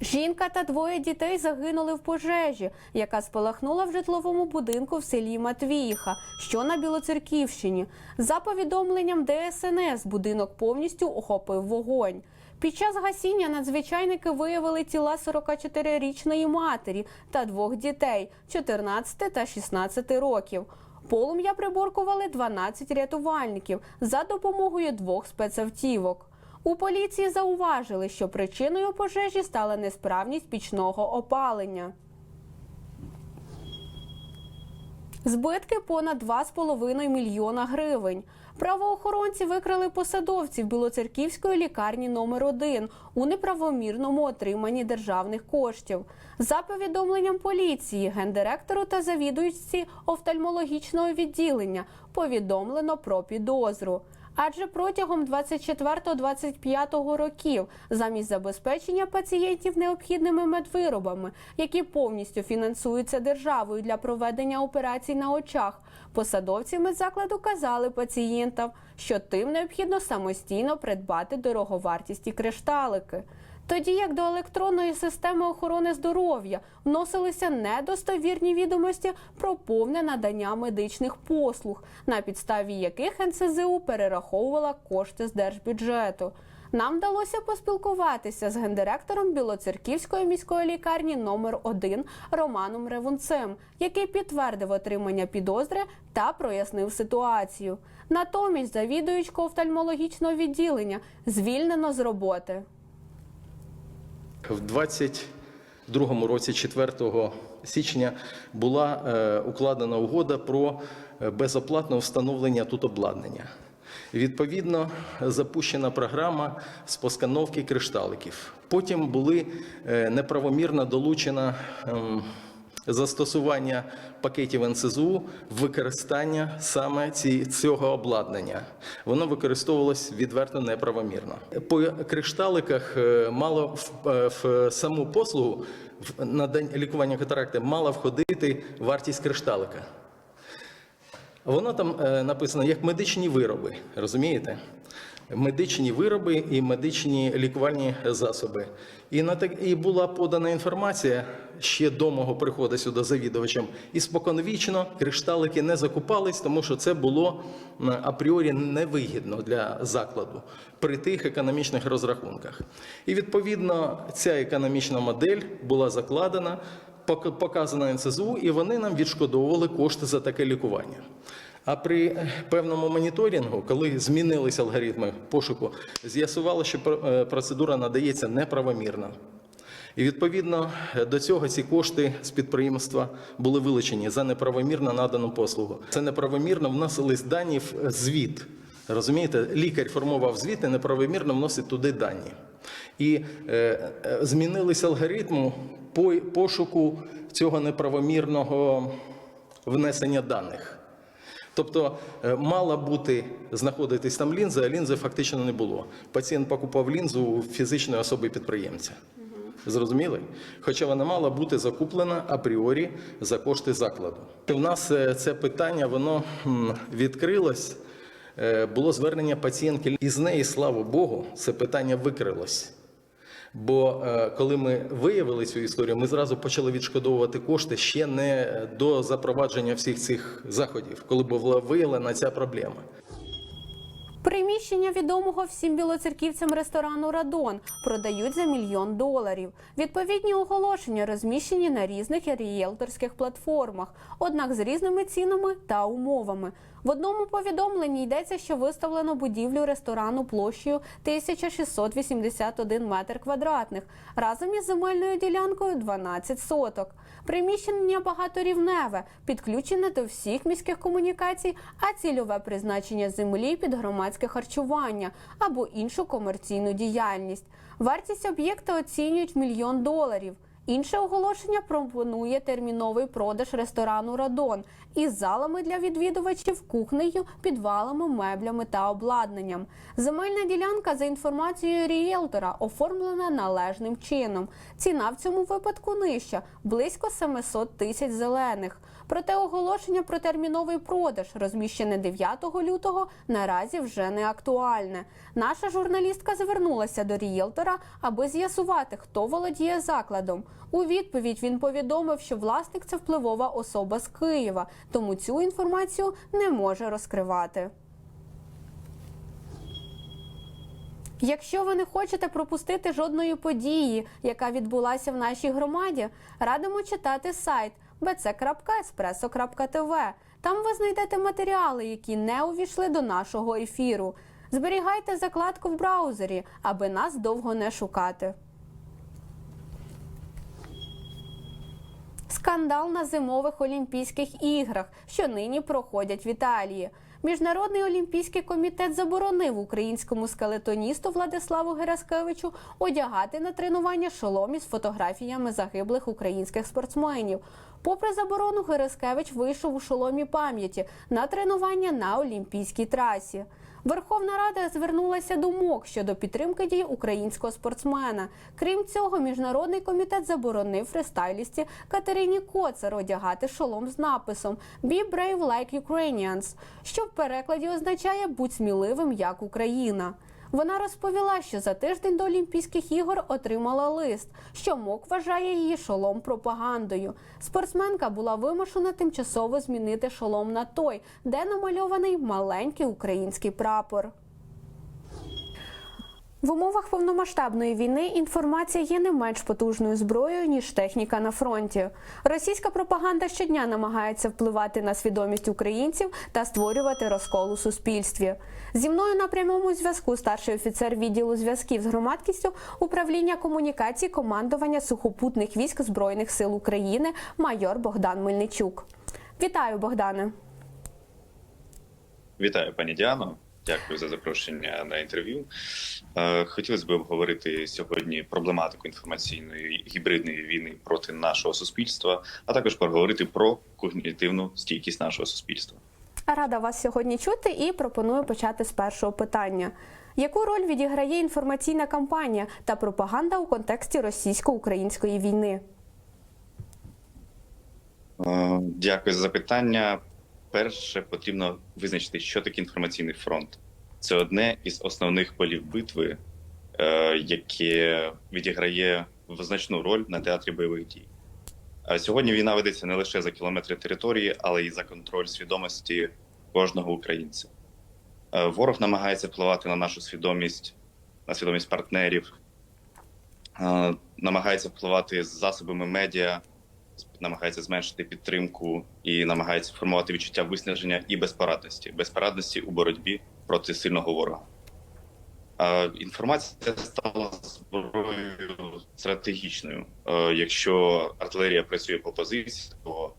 Жінка та двоє дітей загинули в пожежі, яка спалахнула в житловому будинку в селі Матвіїха, що на Білоцерківщині. За повідомленням ДСНС, будинок повністю охопив вогонь. Під час гасіння надзвичайники виявили тіла 44-річної матері та двох дітей 14 та 16 років. Полум'я приборкували 12 рятувальників за допомогою двох спецавтівок. У поліції зауважили, що причиною пожежі стала несправність пічного опалення. Збитки понад 2,5 мільйона гривень. Правоохоронці викрали посадовців Білоцерківської лікарні номер 1 у неправомірному отриманні державних коштів. За повідомленням поліції, гендиректору та завідуючці офтальмологічного відділення повідомлено про підозру. Адже протягом 24-25 років замість забезпечення пацієнтів необхідними медвиробами, які повністю фінансуються державою для проведення операцій на очах, посадовці медзакладу казали пацієнтам, що тим необхідно самостійно придбати дороговартісті кришталики. Тоді як до електронної системи охорони здоров'я вносилися недостовірні відомості про повне надання медичних послуг, на підставі яких НСЗУ перераховувала кошти з держбюджету. Нам вдалося поспілкуватися з гендиректором Білоцерківської міської лікарні номер 1 Романом Ревунцем, який підтвердив отримання підозри та прояснив ситуацію. Натомість завідуючку офтальмологічного відділення звільнено з роботи. В 22 році, 4 січня, була е, укладена угода про е, безоплатне встановлення тут обладнання. Відповідно, запущена програма з постановки кришталиків. Потім були е, неправомірно долучена ем, застосування пакетів НСЗУ використання саме ці, цього обладнання. Воно використовувалось відверто неправомірно. По кришталиках е, мало в, е, в саму послугу в надання лікування катаракти мала входити вартість кришталика. Воно там е, написано як медичні вироби, розумієте? Медичні вироби і медичні лікувальні засоби. І, на так, і була подана інформація ще до мого приходу сюди завідувачем. І споконвічно кришталики не закупались, тому що це було апріорі невигідно для закладу при тих економічних розрахунках. І відповідно ця економічна модель була закладена пок- показана НСЗУ, і вони нам відшкодовували кошти за таке лікування. А при певному моніторингу, коли змінилися алгоритми пошуку, з'ясувало, що е, процедура надається неправомірно. І відповідно е, до цього ці кошти з підприємства були вилучені за неправомірно надану послугу. Це неправомірно вносились дані в звіт. Розумієте, лікар формував звіт і неправомірно вносить туди дані. І е, е, змінилися алгоритму по пошуку цього неправомірного внесення даних. Тобто е, мала бути знаходитись там лінза, а лінзи фактично не було. Пацієнт покупав лінзу у фізичної особи підприємця. Зрозуміли? Хоча вона мала бути закуплена апріорі за кошти закладу. У нас е, це питання воно відкрилось. Е, Було звернення пацієнтки, і з неї, слава Богу, це питання викрилось. Бо е, коли ми виявили цю історію, ми зразу почали відшкодовувати кошти ще не до запровадження всіх цих заходів, коли була виявлена ця проблема. Приміщення відомого всім білоцерківцям ресторану Радон продають за мільйон доларів. Відповідні оголошення розміщені на різних рієлторських платформах, однак з різними цінами та умовами. В одному повідомленні йдеться, що виставлено будівлю ресторану площею 1681 метр квадратних разом із земельною ділянкою 12 соток. Приміщення багаторівневе, підключене до всіх міських комунікацій, а цільове призначення землі під громадське харчування або іншу комерційну діяльність. Вартість об'єкта оцінюють мільйон доларів. Інше оголошення пропонує терміновий продаж ресторану Радон із залами для відвідувачів, кухнею, підвалами, меблями та обладнанням. Земельна ділянка за інформацією рієлтора оформлена належним чином. Ціна в цьому випадку нижча близько 700 тисяч зелених. Проте оголошення про терміновий продаж, розміщене 9 лютого, наразі вже не актуальне. Наша журналістка звернулася до рієлтора, аби з'ясувати, хто володіє закладом. У відповідь він повідомив, що власник це впливова особа з Києва, тому цю інформацію не може розкривати. Якщо ви не хочете пропустити жодної події, яка відбулася в нашій громаді, радимо читати сайт bc.espresso.tv. Там ви знайдете матеріали, які не увійшли до нашого ефіру. Зберігайте закладку в браузері, аби нас довго не шукати. Скандал на зимових Олімпійських іграх, що нині проходять в Італії. Міжнародний олімпійський комітет заборонив українському скелетоністу Владиславу Гераскевичу одягати на тренування шолом із фотографіями загиблих українських спортсменів. Попри заборону, Гераскевич вийшов у шоломі пам'яті на тренування на олімпійській трасі. Верховна Рада звернулася до МОК щодо підтримки дій українського спортсмена. Крім цього, міжнародний комітет заборонив фристайлісті Катерині Коцар одягати шолом з написом «Be brave like Ukrainians», що в перекладі означає «Будь сміливим як Україна». Вона розповіла, що за тиждень до Олімпійських ігор отримала лист, що МОК вважає її шолом пропагандою. Спортсменка була вимушена тимчасово змінити шолом на той, де намальований маленький український прапор. В умовах повномасштабної війни інформація є не менш потужною зброєю ніж техніка на фронті. Російська пропаганда щодня намагається впливати на свідомість українців та створювати розкол у суспільстві. Зі мною на прямому зв'язку старший офіцер відділу зв'язків з громадськістю управління комунікацій командування сухопутних військ збройних сил України майор Богдан Мельничук. Вітаю, Богдане. Вітаю, пані Діано. Дякую за запрошення на інтерв'ю. Е, Хотілося б обговорити сьогодні проблематику інформаційної гібридної війни проти нашого суспільства, а також поговорити про когнітивну стійкість нашого суспільства. Рада вас сьогодні чути і пропоную почати з першого питання. Яку роль відіграє інформаційна кампанія та пропаганда у контексті російсько-української війни? Е, Дякую за запитання. Перше потрібно визначити, що таке інформаційний фронт. Це одне із основних полів битви, е, яке відіграє значну роль на театрі бойових дій. Сьогодні війна ведеться не лише за кілометри території, але й за контроль свідомості кожного українця. Е, Ворог намагається впливати на нашу свідомість, на свідомість партнерів, е, намагається впливати з засобами медіа, намагається зменшити підтримку і намагається формувати відчуття виснаження і безпорадності, безпорадності у боротьбі проти сильного ворога. Інформація стала зброєю стратегічною. Е, Якщо артилерія працює по позиції, то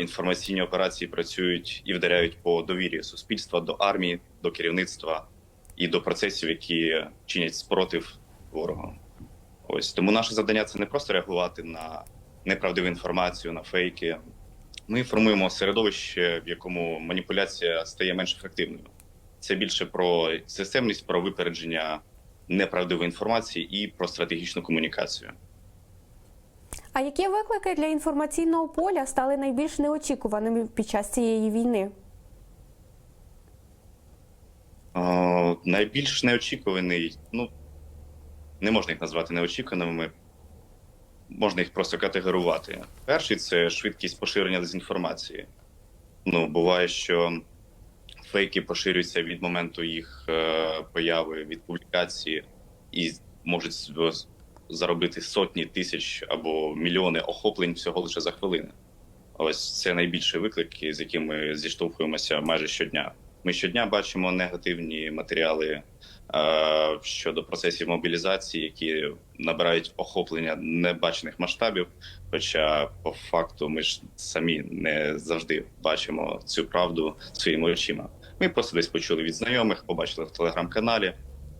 інформаційні операції працюють і вдаряють по довірі суспільства до армії, до керівництва і до процесів, які чинять спротив ворогу. Ось тому наше завдання це не просто реагувати на неправдиву інформацію, на фейки. Ми інформуємо середовище, в якому маніпуляція стає менш ефективною. Це більше про системність, про випередження неправдивої інформації і про стратегічну комунікацію. А які виклики для інформаційного поля стали найбільш неочікуваними під час цієї війни? Е, найбільш неочікуваний, ну не можна їх назвати неочікуваними, можна їх просто категорувати. Перший це швидкість поширення дезінформації. Ну, буває, що фейки поширюються від моменту їх е, появи від публікації і можуть заробити сотні тисяч або мільйони охоплень всього лише за хвилини. Ось це найбільший виклик, з яким ми зіштовхуємося майже щодня. Ми щодня бачимо негативні матеріали е, щодо процесів мобілізації, які набирають охоплення небачених масштабів. Хоча по факту ми ж самі не завжди бачимо цю правду своїми очима. Ми просто десь почули від знайомих, побачили в телеграм-каналі.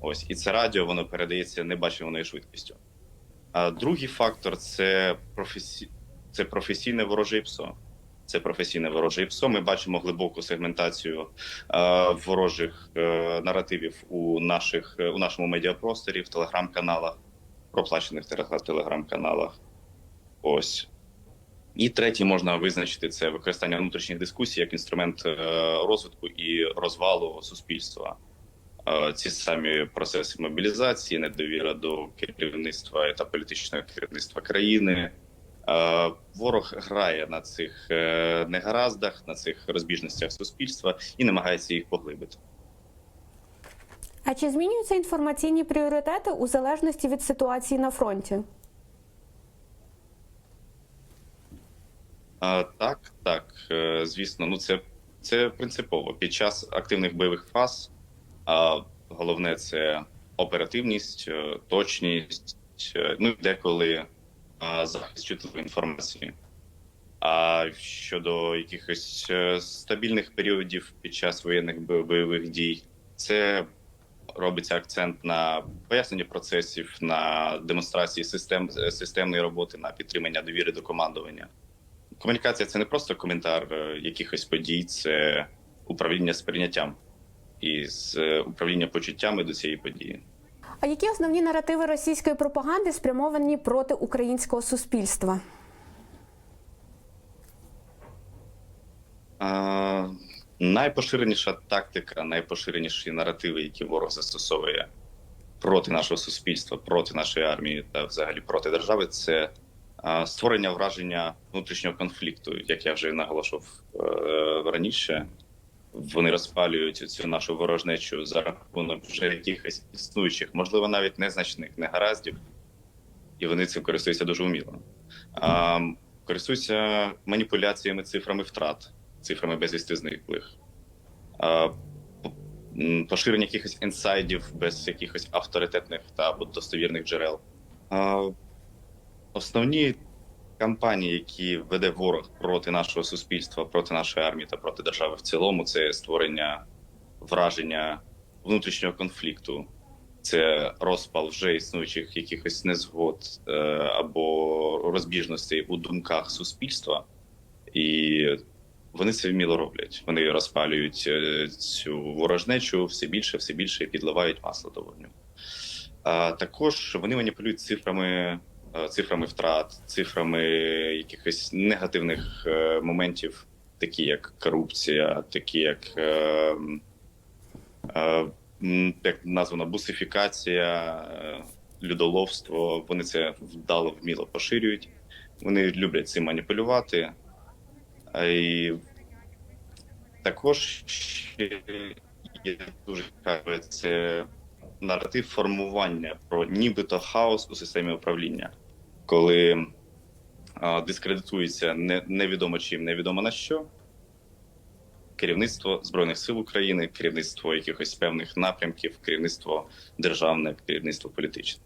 Ось і це радіо воно передається небаченою швидкістю. А другий фактор це професі... це професійне вороже ПСО. Це професійне вороже ПСО. Ми бачимо глибоку сегментацію е, ворожих е, наративів у наших е, у нашому медіапросторі, в телеграм-каналах, проплачених телег- телеграм-каналах. Ось. І третє можна визначити це використання внутрішніх дискусій як інструмент е, розвитку і розвалу суспільства. Е, Ці самі процеси мобілізації, недовіра до керівництва та політичного керівництва країни. Е, Ворог грає на цих е, негараздах, на цих розбіжностях суспільства і намагається їх поглибити. А чи змінюються інформаційні пріоритети у залежності від ситуації на фронті? А, так, так, е, звісно, ну це, це принципово. Під час активних бойових фаз а, головне це оперативність, е, точність, е, ну і деколи захист чутливої інформації. А щодо якихось е, стабільних періодів під час воєнних бойових дій, це робиться акцент на пояснення процесів, на демонстрації систем е, системної роботи, на підтримання довіри до командування. Комунікація це не просто коментар е, якихось подій, це управління сприйняттям і з управління почуттями до цієї події. А які основні наративи російської пропаганди спрямовані проти українського суспільства? А, найпоширеніша тактика, найпоширеніші наративи, які ворог застосовує проти нашого суспільства, проти нашої армії та взагалі проти держави, це а, створення враження внутрішнього конфлікту, як я вже наголошував е, раніше. Вони розпалюють цю нашу ворожнечу за рахунок вже якихось існуючих, можливо, навіть незначних негараздів, і вони цим користуються дуже вміло. А, користуються маніпуляціями цифрами втрат, цифрами безвісти зниклих, а, поширення якихось інсайдів без якихось авторитетних та достовірних джерел. А, Основні кампанії, які веде ворог проти нашого суспільства, проти нашої армії та проти держави в цілому, це створення враження внутрішнього конфлікту, це розпал вже існуючих якихось незгод е, або розбіжностей у думках суспільства, і вони це вміло роблять. Вони розпалюють е, цю ворожнечу все більше, все більше і підливають масло до вогню. А також вони маніпулюють цифрами, цифрами втрат, цифрами якихось негативних е, моментів, такі як корупція, такі як, е, е, як названо бусифікація, е, людоловство. Вони це вдало вміло поширюють. Вони люблять цим маніпулювати. І також є дуже цікаве це наратив формування про нібито хаос у системі управління, коли а, дискредитується не, невідомо чим, невідомо на що. Керівництво Збройних сил України, керівництво якихось певних напрямків, керівництво державне, керівництво політичне.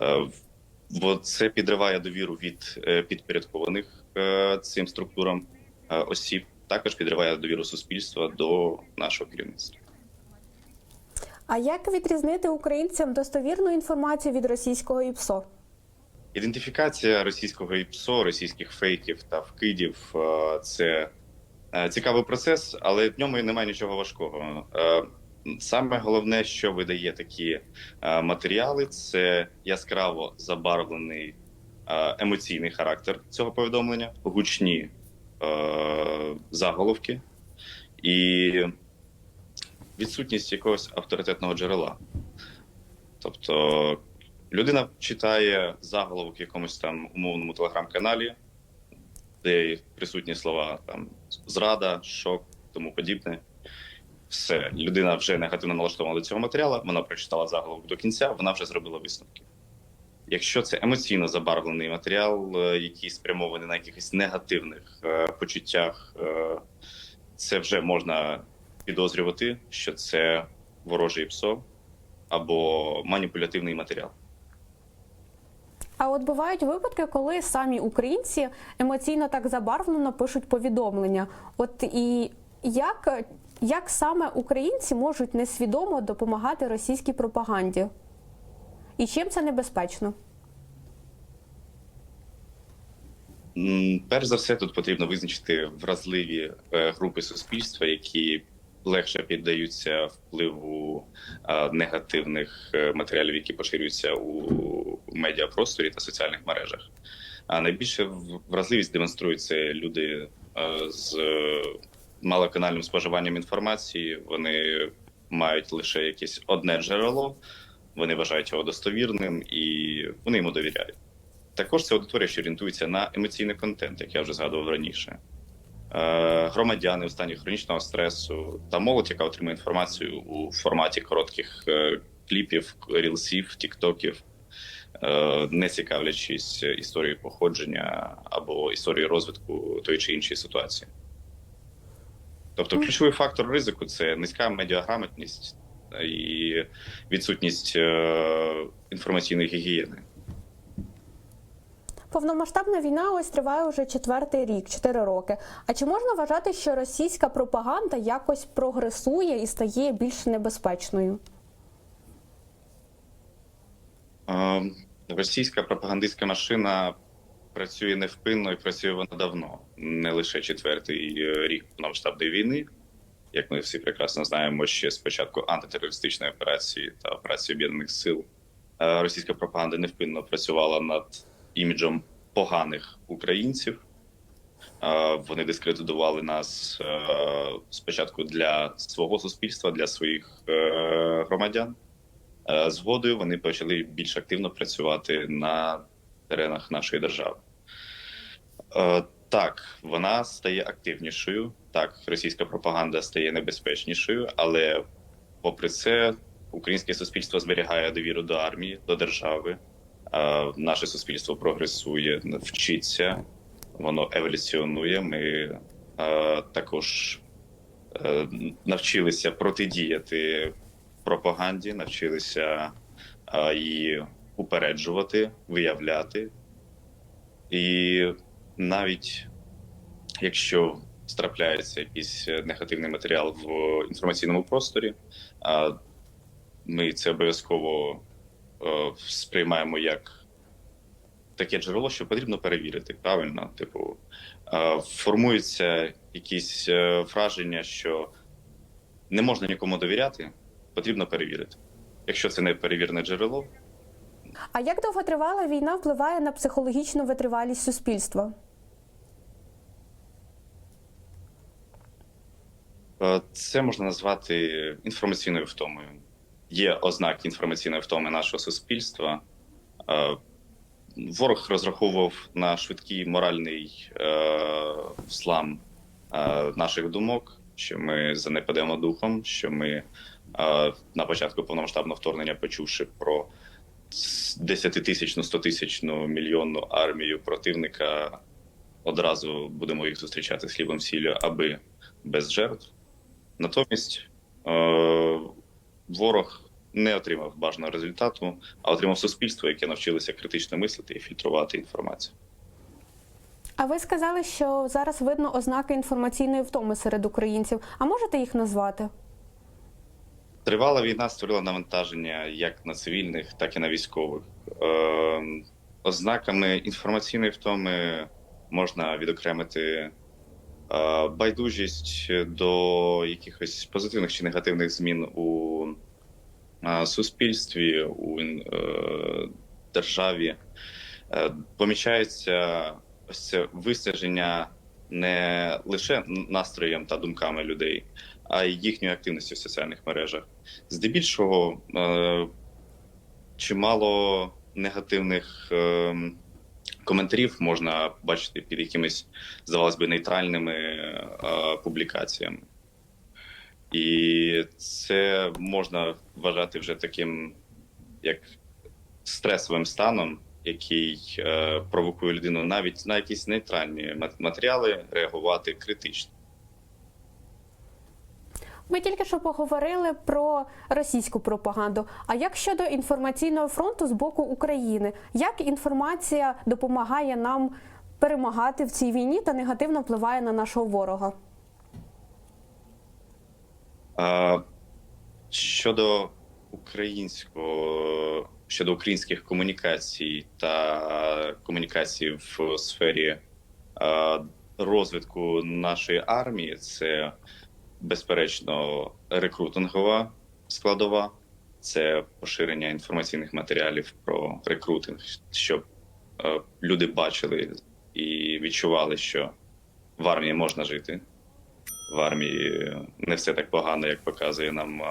Е, Бо це підриває довіру від е, підпорядкованих е, цим структурам осіб, також підриває довіру суспільства до нашого керівництва. А як відрізнити українцям достовірну інформацію від російського ІПСО? Ідентифікація російського ІПСО, російських фейків та вкидів е, це е, цікавий процес, але в ньому немає нічого важкого. Е, Саме головне, що видає такі матеріали, це яскраво забарвлений емоційний характер цього повідомлення, гучні заголовки і відсутність якогось авторитетного джерела. Тобто людина читає заголовок в якомусь там умовному телеграм-каналі, де присутні слова там зрада, шок, тому подібне. Все, людина вже негативно налаштована до цього матеріалу, вона прочитала заголовок до кінця, вона вже зробила висновки. Якщо це емоційно забарвлений матеріал, е, який спрямований на якихось негативних е, почуттях, е, це вже можна підозрювати, що це ворожий ПСО або маніпулятивний матеріал. А от бувають випадки, коли самі українці емоційно так забарвлено пишуть повідомлення. От і як, як саме українці можуть несвідомо допомагати російській пропаганді? І чим це небезпечно? Перш за все, тут потрібно визначити вразливі е, групи суспільства, які легше піддаються впливу негативних е, матеріалів, які поширюються у медіапросторі та соціальних мережах. А найбільше вразливість демонструють це люди з е, малоканальним споживанням інформації. Вони мають лише якесь одне джерело, вони вважають його достовірним і вони йому довіряють. Також це аудиторія, що орієнтується на емоційний контент, як я вже згадував раніше. Е, Громадяни в стані хронічного стресу та молодь, яка отримує інформацію у форматі коротких е, кліпів, рілсів, тіктоків, е, не цікавлячись історією походження або історією розвитку тої чи іншої ситуації. Тобто, ключовий фактор ризику це низька медіаграмотність і відсутність інформаційної гігієни. Повномасштабна війна ось триває уже четвертий рік, чотири роки. А чи можна вважати, що російська пропаганда якось прогресує і стає більш небезпечною? Російська пропагандистська машина працює невпинно і працює вона давно, не лише четвертий е, рік повномасштабної війни. Як ми всі прекрасно знаємо, ще з початку антитерористичної операції та операції об'єднаних сил е, російська пропаганда невпинно працювала над іміджем поганих українців. Вони дискредитували нас е, спочатку для свого суспільства, для своїх е, громадян. Е, Згодою вони почали більш активно працювати на теренах нашої держави. Так, вона стає активнішою. Так, російська пропаганда стає небезпечнішою, але попри це, українське суспільство зберігає довіру до армії, до держави. Е, Наше суспільство прогресує, вчиться, воно еволюціонує. Ми е, також е, навчилися протидіяти пропаганді, навчилися її упереджувати, виявляти. І навіть якщо страпляється якийсь негативний матеріал в інформаційному просторі, ми це обов'язково сприймаємо як таке джерело, що потрібно перевірити. Правильно, типу, е, формується якісь е, враження, що не можна нікому довіряти, потрібно перевірити. Якщо це не перевірене джерело, А як довготривала війна впливає на психологічну витривалість суспільства? е, це можна назвати інформаційною втомою. Є ознаки інформаційної втоми нашого суспільства. Е, Ворог розраховував на швидкий моральний е, злам е, наших думок, що ми занепадемо духом, що ми е, на початку повномасштабного вторгнення, почувши про 10-тисячну, 100-тисячну мільйонну армію противника, одразу будемо їх зустрічати з хлібом сіллю, аби без жертв. Натомість е, ворог не отримав бажаного результату, а отримав суспільство, яке навчилося критично мислити і фільтрувати інформацію. А ви сказали, що зараз видно ознаки інформаційної втоми серед українців. А можете їх назвати? Тривала війна створила навантаження як на цивільних, так і на військових. Е, ознаками інформаційної втоми можна відокремити байдужість до якихось позитивних чи негативних змін у е, суспільстві, у е, державі. Е, помічається ось це вистеження не лише настроєм та думками людей, а й їхньою активністю в соціальних мережах. Здебільшого е, чимало негативних е, коментарів можна бачити під якимись, здавалось би, нейтральними е, публікаціями. І це можна вважати вже таким як стресовим станом, який е, провокує людину навіть на якісь нейтральні мат- матеріали реагувати критично. Ми тільки що поговорили про російську пропаганду. А як щодо інформаційного фронту з боку України? Як інформація допомагає нам перемагати в цій війні та негативно впливає на нашого ворога? А, Щодо українського щодо українських комунікацій та комунікацій в сфері розвитку нашої армії, це безперечно рекрутингова складова, це поширення інформаційних матеріалів про рекрутинг, щоб е, люди бачили і відчували, що в армії можна жити. В армії не все так погано, як показує нам е,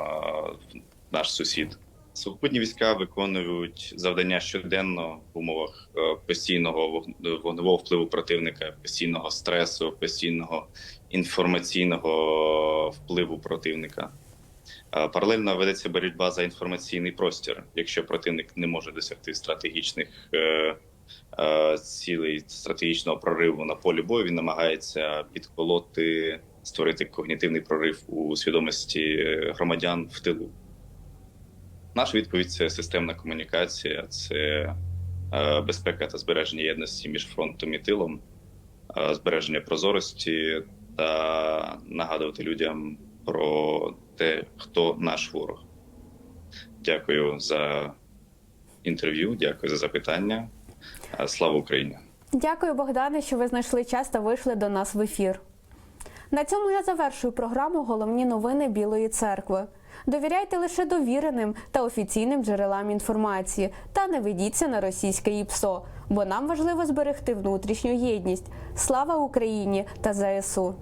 наш сусід. Сухопутні війська виконують завдання щоденно в умовах е, постійного вогневого впливу противника, постійного стресу, постійного інформаційного впливу противника. Е, Паралельно ведеться боротьба за інформаційний простір. Якщо противник не може досягти стратегічних е, цілей стратегічного прориву на полі бою, він намагається підколоти, створити когнітивний прорив у свідомості громадян в тилу. Наша відповідь це системна комунікація, це е, безпека та збереження єдності між фронтом і тилом, е, збереження прозорості та нагадувати людям про те, хто наш ворог. Дякую за інтерв'ю, дякую за запитання. Е, Слава Україні! Дякую, Богдане, що ви знайшли час та вийшли до нас в ефір. На цьому я завершую програму Головні новини Білої церкви. Довіряйте лише довіреним та офіційним джерелам інформації та не ведіться на російське ІПСО, бо нам важливо зберегти внутрішню єдність. Слава Україні та ЗСУ!